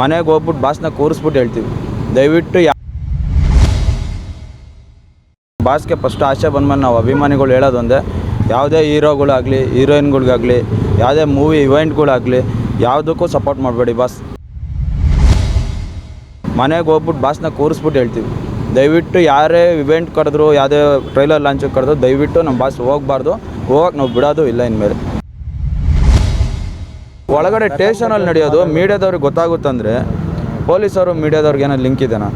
ಮನೆಗೆ ಹೋಗ್ಬಿಟ್ಟು ಬಾಸ್ನ ಕೂರಿಸ್ಬಿಟ್ಟು ಹೇಳ್ತೀವಿ. ದಯವಿಟ್ಟು ಯಾ ಬಾಸ್ಗೆ ಫಸ್ಟ್ ಆಸೆ ಬಂದ್ಮೇಲೆ ನಾವು ಅಭಿಮಾನಿಗಳು ಹೇಳೋದೊಂದೇ, ಯಾವುದೇ ಹೀರೋಗಳಾಗಲಿ, ಹೀರೋಯಿನ್ಗಳಿಗಾಗಲಿ, ಯಾವುದೇ ಮೂವಿ ಇವೆಂಟ್ಗಳಾಗಲಿ, ಯಾವುದಕ್ಕೂ ಸಪೋರ್ಟ್ ಮಾಡಬೇಡಿ ಬಾಸ್. ಮನೆಗೆ ಹೋಗ್ಬಿಟ್ಟು ಬಾಸ್ನ ಕೂರಿಸ್ಬಿಟ್ಟು ಹೇಳ್ತೀವಿ. ದಯವಿಟ್ಟು ಯಾರೇ ಇವೆಂಟ್ ಕರೆದ್ರು, ಯಾವುದೇ ಟ್ರೈಲರ್ ಲಾಂಚಿಗೆ ಕರೆದ್ರು, ದಯವಿಟ್ಟು ನಮ್ಮ ಬಾಸ್ ಹೋಗ್ಬಾರ್ದು. ಹೋಗಕ್ಕೆ ನಾವು ಬಿಡೋದು ಇಲ್ಲ ಇನ್ಮೇಲೆ. ಒಳಗಡೆ ಸ್ಟೇಷನಲ್ಲಿ ನಡೆಯೋದು ಮೀಡಿಯಾದವ್ರಿಗೆ ಗೊತ್ತಾಗುತ್ತಂದರೆ ಪೊಲೀಸರು ಮೀಡಿಯಾದವ್ರಿಗೆ ಏನೋ ಲಿಂಕ್ ಇದೆನಾ?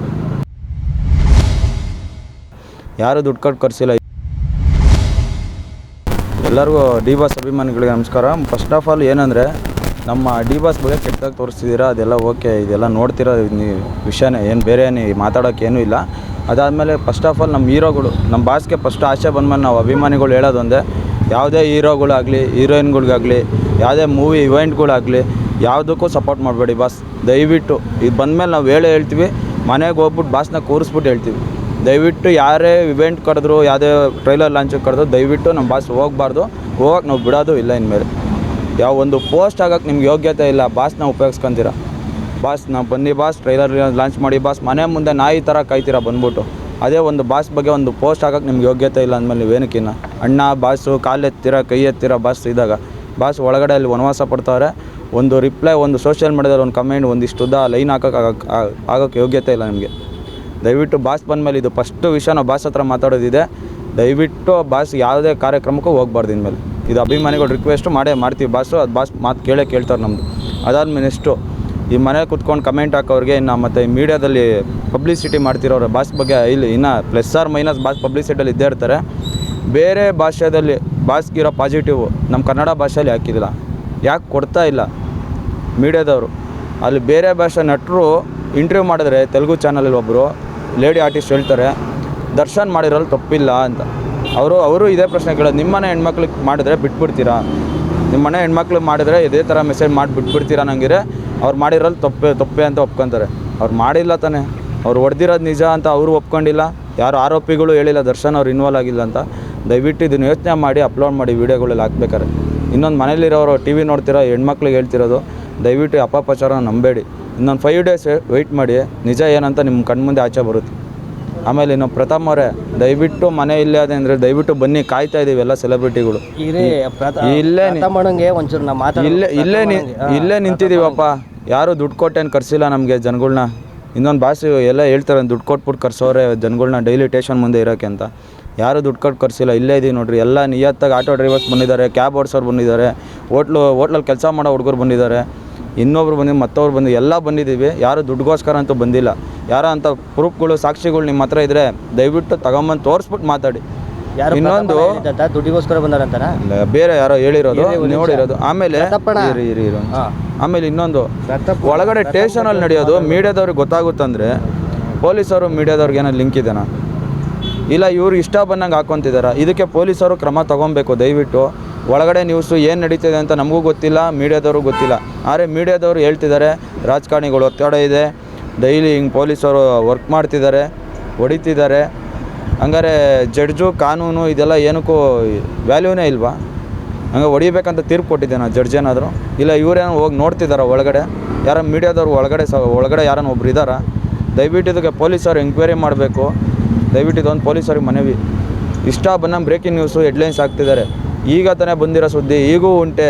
ಯಾರು ದುಡ್ಡು ಕಟ್ಟು ಕರ್ಸಿಲ್ಲ ಎಲ್ಲರಿಗೂ ಡಿ ಬಾಸ್ ಅಭಿಮಾನಿಗಳಿಗೆ ನಮಸ್ಕಾರ. ಫಸ್ಟ್ ಆಫ್ ಆಲ್ ಏನಂದರೆ, ನಮ್ಮ ಡಿ ಬಾಸ್ ಬಗ್ಗೆ ಕೆಟ್ಟದಾಗಿ ತೋರಿಸ್ತಿದ್ದೀರಾ? ಅದೆಲ್ಲ ಓಕೆ ಇದೆಲ್ಲ ನೋಡ್ತಿರೋ? ವಿಷಯನೇ ಏನು ಬೇರೆ ಏನು ಮಾತಾಡೋಕೆ ಏನೂ ಇಲ್ಲ. ಅದಾದಮೇಲೆ ಫಸ್ಟ್ ಆಫ್ ಆಲ್ ನಮ್ಮ ಹೀರೋಗಳು, ನಮ್ಮ ಬಾಸ್ಗೆ ಫಸ್ಟ್ ಆಸೆ ಬಂದ್ಮೇಲೆ ನಾವು ಅಭಿಮಾನಿಗಳು ಹೇಳೋದೊಂದೇ ಯಾವುದೇ ಹೀರೋಗಳಾಗಲಿ ಹೀರೋಯಿನ್ಗಳಿಗಾಗಲಿ ಯಾವುದೇ ಮೂವಿ ಇವೆಂಟ್ಗಳಾಗಲಿ ಯಾವುದಕ್ಕೂ ಸಪೋರ್ಟ್ ಮಾಡಬೇಡಿ, ಬಾಸ್. ದಯವಿಟ್ಟು, ಇದು ಬಂದಮೇಲೆ ನಾವು ಹೇಳೇ ಹೇಳ್ತೀವಿ, ಮನೆಗೆ ಹೋಗ್ಬಿಟ್ಟು ಬಾಸ್ನ ಕೂರಿಸ್ಬಿಟ್ಟು ಹೇಳ್ತೀವಿ. ದಯವಿಟ್ಟು ಯಾರೇ ಇವೆಂಟ್ ಕರೆದ್ರು, ಯಾವುದೇ ಟ್ರೈಲರ್ ಲಾಂಚಿಗೆ ಕರೆದ್ರು, ದಯವಿಟ್ಟು ನಮ್ಮ ಬಾಸ್ ಹೋಗಬಾರ್ದು. ಹೋಗೋಕೆ ನಾವು ಬಿಡೋದು ಇಲ್ಲ ಇನ್ಮೇಲೆ. ಯಾವ ಒಂದು ಪೋಸ್ಟ್ ಆಗೋಕ್ಕೆ ನಿಮ್ಗೆ ಯೋಗ್ಯತೆ ಇಲ್ಲ ಬಾಸ್ನ ಉಪಯೋಗಿಸ್ಕೊಂತೀರ. ಬಾಸ್ ನಾವು ಬನ್ನಿ ಬಾಸ್ ಟ್ರೈಲರ್ ಲಾಂಚ್ ಮಾಡಿ ಬಾಸ್ ಮನೆ ಮುಂದೆ ನಾಯಿ ಥರ ಕಾಯ್ತೀರ ಬಂದ್ಬಿಟ್ಟು. ಅದೇ ಒಂದು ಬಾಸ್ ಬಗ್ಗೆ ಒಂದು ಪೋಸ್ಟ್ ಆಗೋಕ್ಕೆ ನಿಮ್ಗೆ ಯೋಗ್ಯತೆ ಇಲ್ಲ ಅಂದಮೇಲೆ ನೀವೇನಕ್ಕಿನ್ನ ಅಣ್ಣ ಬಾಸು ಕಾಲು ಎತ್ತೀರ ಕೈ ಎತ್ತೀರ ಬಾಸ್ ಇದ್ದಾಗ? ಬಾಸ್ ಒಳಗಡೆ ಅಲ್ಲಿ ವನವಾಸ ಪಡ್ತಾವ್ರೆ ಒಂದು ರಿಪ್ಲೈ ಒಂದು ಸೋಷಿಯಲ್ ಮೀಡ್ಯಾದಲ್ಲಿ ಒಂದು ಕಮೆಂಟ್ ಒಂದಿಷ್ಟು ಉದ್ದ ಲೈನ್ ಹಾಕೋಕೆ ಆಗೋಕ್ಕೆ ಯೋಗ್ಯತೆ ಇಲ್ಲ ನಿಮಗೆ. ದಯವಿಟ್ಟು ಬಾಸ್ ಬಂದಮೇಲೆ ಇದು ಫಸ್ಟು ವಿಷಯ ನಾವು ಬಾಸ್ ಹತ್ರ ಮಾತಾಡೋದಿದೆ. ದಯವಿಟ್ಟು ಬಾಸ್ ಯಾವುದೇ ಕಾರ್ಯಕ್ರಮಕ್ಕೂ ಹೋಗ್ಬಾರ್ದು ಇನ್ಮೇಲೆ. ಇದು ಅಭಿಮಾನಿಗಳು ರಿಕ್ವೆಸ್ಟು ಮಾಡೇ ಮಾಡ್ತೀವಿ ಬಾಸು, ಅದು ಬಾಸ್ ಮಾತು ಕೇಳೇ ಕೇಳ್ತಾರೆ ನಮ್ಮದು ಅದಾದ್ಮೇಲೆ ನೆಕ್ಸ್ಟು ಈ ಮನೆ ಕುತ್ಕೊಂಡು ಕಮೆಂಟ್ ಹಾಕೋರಿಗೆ ಇನ್ನು ಮತ್ತು ಈ ಮೀಡಿಯಾದಲ್ಲಿ ಪಬ್ಲಿಸಿಟಿ ಮಾಡ್ತಿರೋರು ಬಾಸ್ ಬಗ್ಗೆ ಇಲ್ಲಿ ಇನ್ನು ಪ್ಲಸ್ ಆರ್ ಮೈನಸ್ ಬಾಸ್ ಪಬ್ಲಿಸಿಟಿಯಲ್ಲಿ ಇದ್ದೇ ಇರ್ತಾರೆ. ಬೇರೆ ಭಾಷೆಯಲ್ಲಿ ಬಾಸ್ಗಿರೋ ಪಾಸಿಟಿವ್ ನಮ್ಮ ಕನ್ನಡ ಭಾಷೆಯಲ್ಲಿ ಹಾಕಿದಿಲ್ಲ ಯಾಕೆ ಕೊಡ್ತಾ ಇಲ್ಲ ಮೀಡಿಯಾದವರು? ಅಲ್ಲಿ ಬೇರೆ ಭಾಷೆ ನಟರು ಇಂಟರ್ವ್ಯೂ ಮಾಡಿದ್ರೆ ತೆಲುಗು ಚಾನಲಲ್ಲಿ ಒಬ್ಬರು ಲೇಡಿ ಆರ್ಟಿಸ್ಟ್ ಹೇಳ್ತಾರೆ, ದರ್ಶನ್ ಮಾಡಿರೋಲ್ಲಿ ತಪ್ಪಿಲ್ಲ ಅಂತ. ಅವರು ಅವರು ಇದೇ ಪ್ರಶ್ನೆ ಕೇಳೋದು ನಿಮ್ಮನೆ ಹೆಣ್ಮಕ್ಳಿಗೆ ಮಾಡಿದ್ರೆ ಬಿಟ್ಬಿಡ್ತೀರಾ? ನಿಮ್ಮನೆ ಹೆಣ್ಮಕ್ಳು ಮಾಡಿದ್ರೆ ಇದೇ ಥರ ಮೆಸೇಜ್ ಮಾಡಿ ಬಿಟ್ಬಿಡ್ತೀರಾ? ನಂಗಿರೆ ಅವ್ರು ಮಾಡಿರೋಲ್ಲಿ ತಪ್ಪೆ ತಪ್ಪೆ ಅಂತ ಒಪ್ಕೊಂತಾರೆ. ಅವ್ರು ಮಾಡಿಲ್ಲ ತಾನೆ. ಅವ್ರು ಹೊಡೆದಿರೋದು ನಿಜ ಅಂತ ಅವರು ಒಪ್ಕೊಂಡಿಲ್ಲ. ಯಾರು ಆರೋಪಿಗಳು ಹೇಳಿಲ್ಲ, ದರ್ಶನ್ ಅವ್ರು ಇನ್ವಾಲ್ವ್ ಆಗಿಲ್ಲ ಅಂತ. ದಯವಿಟ್ಟು ಇದನ್ನು ಯೋಚನೆ ಮಾಡಿ ಅಪ್ಲೋಡ್ ಮಾಡಿ ವೀಡಿಯೋಗಳಲ್ಲಿ ಹಾಕ್ಬೇಕಾರೆ ಇನ್ನೊಂದು ಮನೇಲಿರೋರು ಟಿ ವಿ ನೋಡ್ತಿರೋ ಹೆಣ್ಮಕ್ಳಿಗೆ ಹೇಳ್ತಿರೋದು ದಯವಿಟ್ಟು ಅಪಪ್ರಚಾರ ನಂಬೇಡಿ. ಇನ್ನೊಂದು ಫೈವ್ ಡೇಸ್ ವೆಯ್ಟ್ ಮಾಡಿ ನಿಜ ಏನಂತ ನಿಮ್ಮ ಕಣ್ಮುಂದೆ ಆಚೆ ಬರುತ್ತೆ. ಆಮೇಲೆ ಇನ್ನು ಪ್ರಥಮ್ ಅವರೇ ದಯವಿಟ್ಟು ಮನೆ ಇಲ್ಲೇ ಅದೇ ಅಂದರೆ ದಯವಿಟ್ಟು ಬನ್ನಿ ಕಾಯ್ತಾ ಇದ್ದೀವಿ ಎಲ್ಲ ಸೆಲೆಬ್ರಿಟಿಗಳು ಇಲ್ಲೇ ಇಲ್ಲೇ ಇಲ್ಲೇ ನಿ ಇಲ್ಲೇ ನಿಂತಿದ್ದೀವಪ್ಪ ಯಾರು ದುಡ್ಡು ಕೊಟ್ಟೇನು ಕರ್ಸಿಲ್ಲ ನಮಗೆ ಜನಗಳ್ನ. ಇನ್ನೊಂದು ಭಾಷೆ ಎಲ್ಲ ಹೇಳ್ತಾರೆ ದುಡ್ಡು ಕೊಟ್ಬಿಟ್ಟು ಕರ್ಸೋರೆ ಜನಗಳ್ನ ಡೈಲಿ ಟೇಷನ್ ಮುಂದೆ ಇರೋಕ್ಕೆ ಅಂತ. ಯಾರು ದುಡ್ಡು ಕೊಟ್ಟು ಕರ್ಸಿಲ್ಲ ಇಲ್ಲೇ ಇದೀವಿ ನೋಡಿರಿ. ಎಲ್ಲ ನಿಯತ್ತಾಗಿ ಆಟೋ ಡ್ರೈವರ್ಸ್ ಬಂದಿದ್ದಾರೆ ಕ್ಯಾಬ್ ಓಡಿಸೋರು ಬಂದಿದ್ದಾರೆ ಹೋಟ್ಲು ಹೋಟ್ಲಲ್ಲಿ ಕೆಲಸ ಮಾಡೋ ಹುಡುಗರು ಬಂದಿದ್ದಾರೆ. ಇನ್ನೊಬ್ರು ಬಂದು ಮತ್ತೊಬ್ರು ಬಂದು ಎಲ್ಲ ಬಂದಿದ್ದೀವಿ. ಯಾರು ದುಡ್ಡುಗೋಸ್ಕರ ಅಂತೂ ಬಂದಿಲ್ಲ. ಯಾರೋ ಅಂತ ಪ್ರೂಫ್ಗಳು ಸಾಕ್ಷಿಗಳು ನಿಮ್ಮ ಹತ್ರ ಇದ್ದರೆ ದಯವಿಟ್ಟು ತಗೊಂಬಂದು ತೋರಿಸ್ಬಿಟ್ಟು ಮಾತಾಡಿ. ಇನ್ನೊಂದು ದುಡ್ಡಿಗೋಸ್ಕರ ಬಂದಾರಂತಾರ ಬೇರೆ ಯಾರೋ ಹೇಳಿರೋದು ನೋಡಿರೋದು ಆಮೇಲೆ ಇರಿ ಇರಿ ಇರು ಆಮೇಲೆ ಇನ್ನೊಂದು ಒಳಗಡೆ ಸ್ಟೇಷನಲ್ಲಿ ನಡೆಯೋದು ಮೀಡಿಯಾದವ್ರಿಗೆ ಗೊತ್ತಾಗುತ್ತಂದ್ರೆ ಪೊಲೀಸರು ಮೀಡಿಯಾದವ್ರಿಗೆ ಏನೋ ಲಿಂಕ್ ಇದೆನಾ? ಇಲ್ಲ, ಇವ್ರು ಇಷ್ಟ ಬಂದಂಗೆ ಹಾಕೊತಿದ್ದಾರೆ ಇದಕ್ಕೆ ಪೊಲೀಸರು ಕ್ರಮ ತಗೊಬೇಕು, ದಯವಿಟ್ಟು. ಒಳಗಡೆ ನ್ಯೂಸು ಏನು ನಡೀತಿದೆ ಅಂತ ನಮಗೂ ಗೊತ್ತಿಲ್ಲ, ಮೀಡಿಯಾದವ್ರಿಗೂ ಗೊತ್ತಿಲ್ಲ. ಆದರೆ ಮೀಡಿಯಾದವರು ಹೇಳ್ತಿದ್ದಾರೆ ರಾಜಕಾರಣಿಗಳು ಒತ್ತಡ ಇದೆ ಡೈಲಿ ಹಿಂಗೆ ಪೊಲೀಸರು ವರ್ಕ್ ಮಾಡ್ತಿದ್ದಾರೆ ಹೊಡಿತಿದ್ದಾರೆ ಹಂಗಾರೆ ಜಡ್ಜು, ಕಾನೂನು ಇದೆಲ್ಲ ಏನಕ್ಕೂ ವ್ಯಾಲ್ಯೂನೇ ಇಲ್ವಾ? ಹಂಗೆ ಹೊಡಿಬೇಕಂತ ತೀರ್ಪು ನಾನು, ಜಡ್ಜ್ ಏನಾದರೂ. ಇಲ್ಲ ಇವರೇನೋ ಹೋಗಿ ನೋಡ್ತಿದ್ದಾರೆ ಒಳಗಡೆ. ಯಾರೋ ಮೀಡಿಯಾದವ್ರು ಒಳಗಡೆ ಸ ಒಳಗಡೆ ಯಾರನ್ನ ಒಬ್ರು ಇದ್ದಾರಾ ದಯವಿಟ್ಟು ಇದಕ್ಕೆ ಪೊಲೀಸರು ಎಂಕ್ವೈರಿ ಮಾಡಬೇಕು. ದಯವಿಟ್ಟು ಇದೊಂದು ಪೊಲೀಸರಿಗೆ ಮನವಿ. ಇಷ್ಟ ಬಂದಂಗೆ ಬ್ರೇಕಿಂಗ್ ನ್ಯೂಸು ಹೆಡ್ಲೈನ್ಸ್ ಹಾಕ್ತಿದ್ದಾರೆ. ಈಗ ತಾನೇ ಬಂದಿರೋ ಸುದ್ದಿ, ಈಗೂ ಉಂಟೆ.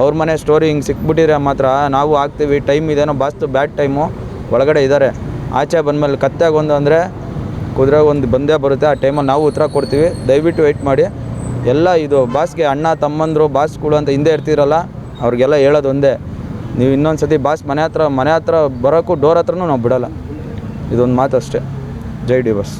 ಅವ್ರ ಮನೆ ಸ್ಟೋರಿ ಹಿಂಗೆ ಸಿಕ್ಬಿಟ್ಟಿದ್ರೆ ಮಾತ್ರ ನಾವು ಹಾಕ್ತೀವಿ ಟೈಮ್ ಇದೇನೋ ಬಾಸ್ತು ಬ್ಯಾಡ್ ಟೈಮು ಒಳಗಡೆ ಇದ್ದಾರೆ ಆಚೆ ಬಂದಮೇಲೆ ಕತ್ತೆಗೊಂದು ಅಂದರೆ ಕುದುರೆ ಒಂದು ಬಂದೇ ಬರುತ್ತೆ. ಆ ಟೈಮಲ್ಲಿ ನಾವು ಉತ್ತರ ಕೊಡ್ತೀವಿ. ದಯವಿಟ್ಟು ವೆಯ್ಟ್ ಮಾಡಿ. ಎಲ್ಲ ಇದು ಬಾಸ್ಗೆ ಅಣ್ಣ, ತಮ್ಮಂದರು ಬಾಸ್ಗಳು ಅಂತ ಹಿಂದೆ ಇರ್ತೀರಲ್ಲ, ಅವ್ರಿಗೆಲ್ಲ ಹೇಳೋದು ಒಂದೇ. ನೀವು ಇನ್ನೊಂದು ಸತಿ ಬಾಸ್ ಮನೆ ಹತ್ರ ಮನೆ ಹತ್ರ ಬರೋಕ್ಕೂ ಡೋರ್ ಹತ್ರನೂ ನಾವು ಬಿಡೋಲ್ಲ. ಇದೊಂದು ಮಾತು ಅಷ್ಟೇ ಜೈ ಡಿ ಬಾಸ್.